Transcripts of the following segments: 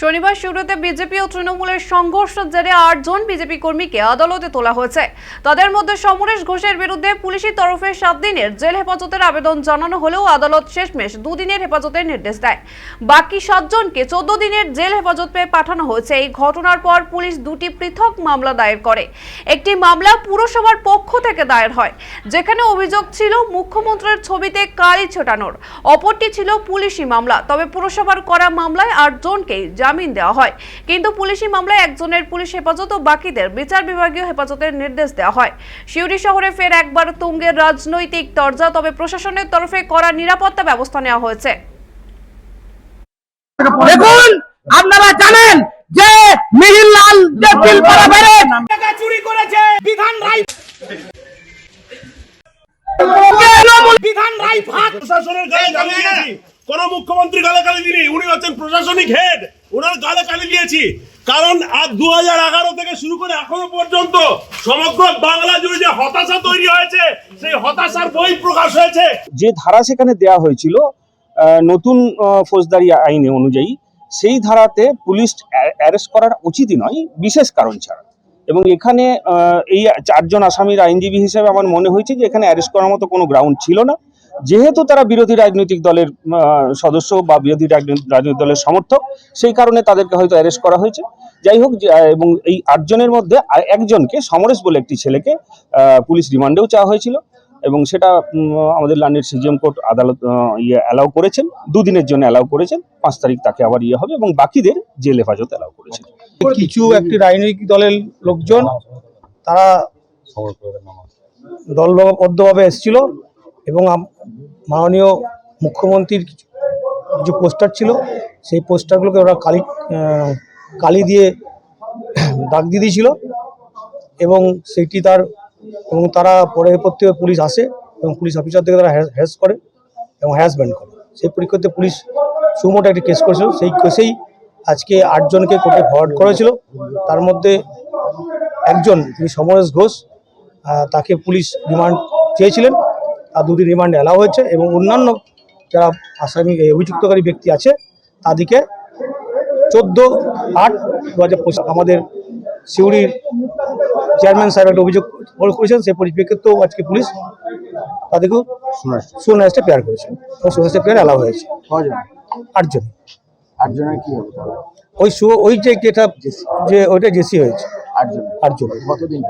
শনিবার শুরুতে বিজেপি ও তৃণমূলের সংঘর্ষের জেরে আটজন বিজেপি কর্মীকে আদালতে তোলা হয়েছে। তাদের মধ্যে সমরেশ ঘোষের বিরুদ্ধে পুলিশের তরফে সাত দিনের জেল হেফাজতের আবেদন জানানো হলেও আদালত শেষমেশ দুদিনের হেফাজতের নির্দেশ দেয়। বাকি সাতজনকে চোদ্দ দিনের জেল হেফাজতে পাঠানো হয়েছে। এই ঘটনার পর পুলিশ দুটি পৃথক মামলা দায়ের করে। একটি মামলা পুরসভার পক্ষ থেকে দায়ের হয়, যেখানে অভিযোগ ছিল মুখ্যমন্ত্রীর ছবিতে কালি ছোটানোর। অপরটি ছিল পুলিশি মামলা। তবে পুরসভার করা মামলায় আটজনকেই জামিন দেওয়া হয়। কিন্তু পুলিশি মামলায় একজনের পুলিশ হেফাজত ও বাকিদের বিচার বিভাগীয় হেফাজতের নির্দেশ দেওয়া হয়। শিউরি শহরে ফের একবার তুঙ্গের রাজনৈতিক তরজা তবে প্রশাসনের তরফে করা নিরাপত্তা ব্যবস্থা নেওয়া হয়েছে। দেখুন আপনারা জানেন যে মিহিরলাল যে তিলপাড়া ব্যারেজ। চুরি করেছে বিধান রায় বিধান রায় ভাগ প্রশাসনের গায়ে গালি দিয়েছি। কোন মুখ্যমন্ত্রী গালে গালি দিনি উনি হচ্ছেন প্রশাসনিক হেড। ওনার গালে গালি দিয়েছি। কারণ আর দু হাজার থেকে শুরু করে এখনও পর্যন্ত সমগ্র বাংলা জুড়ে যে হতাশা তৈরি হয়েছে, সেই হতাশার বই প্রকাশ হয়েছে। যে ধারা সেখানে দেয়া হয়েছিল নতুন ফৌজদারি আইনে অনুযায়ী, সেই ধারাতে পুলিশ অ্যারেস্ট করার উচিতই নয়, বিশেষ কারণ ছাড়া। এবং এখানে এই চারজন আসামির আইনজীবী হিসেবে আমার মনে হয়েছে যে এখানে অ্যারেস্ট করার মতো কোনো গ্রাউন্ড ছিল না। যেহেতু তারা বিরোধী রাজনৈতিক দলের সদস্য বা বিরোধী রাজনৈতিক রাজনৈতিক দলের সমর্থক সেই কারণে তাদেরকে হয়তো অ্যারেস্ট করা হয়েছে। যাই হোক যে, এবং এই আটজনের মধ্যে আর একজনকে সমরেশ বলে একটি ছেলেকে পুলিশ রিমান্ডেও চাওয়া হয়েছিল। এবং সেটা আমাদের লান্ডের সিজিএম কোর্ট আদালত ইয়ে অ্যালাউ করেছেন। দুদিনের জন্য অ্যালাউ করেছেন। পাঁচ তারিখ তাকে আবার ইয়ে হবে এবং বাকিদের জেল হেফাজত অ্যালাউ করেছেন। কিছু একটি রাজনৈতিক দলের লোকজন তারা দলবদ্ধভাবে এসেছিল। এবং মাননীয় মুখ্যমন্ত্রীর কিছু পোস্টার ছিল, সেই পোস্টারগুলোকে ওরা কালি কালি দিয়ে দাগ দিয়ে দিয়েছিল এবং সেটি তার এবং তারা পরে পরতে পুলিশ আসে এবং পুলিশ অফিসার থেকে তারা হ্যারাস করে এবং হ্যারাসমেন্ট করে। সেই পরিপ্রেক্ষিতে পুলিশ সুমোটো একটি কেস করেছিল। সেই কেসেই আজকে আটজনকে কোর্টে ফরওয়ার্ড করেছিল। তার মধ্যে একজন তিনি সমরেশ ঘোষ তাকে পুলিশ রিমান্ড চেয়েছিলেন। তার দুদিন রিমান্ড অ্যালাউ হয়েছে এবং অন্যান্য যারা আসামি অভিযুক্তকারী ব্যক্তি আছে তাদেরকে চোদ্দ আট দু হাজার আমাদের সিউড়ির চেয়ারম্যান সাহেব একটা অভিযোগ করেছেন সেই পরিপ্রেক্ষিতেও আজকে পুলিশ তাদেরকেও সোনাইসটা পেয়ার করেছে এবং সোনাইসটা পেয়ার অ্যালাউ হয়েছে। আটজন। আটজনের কি হবে ওই শো ওই যে যেটা যে ওইটা জেসি হয়েছে। আটজন। আটজন। কতদিন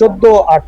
চোদ্দ আট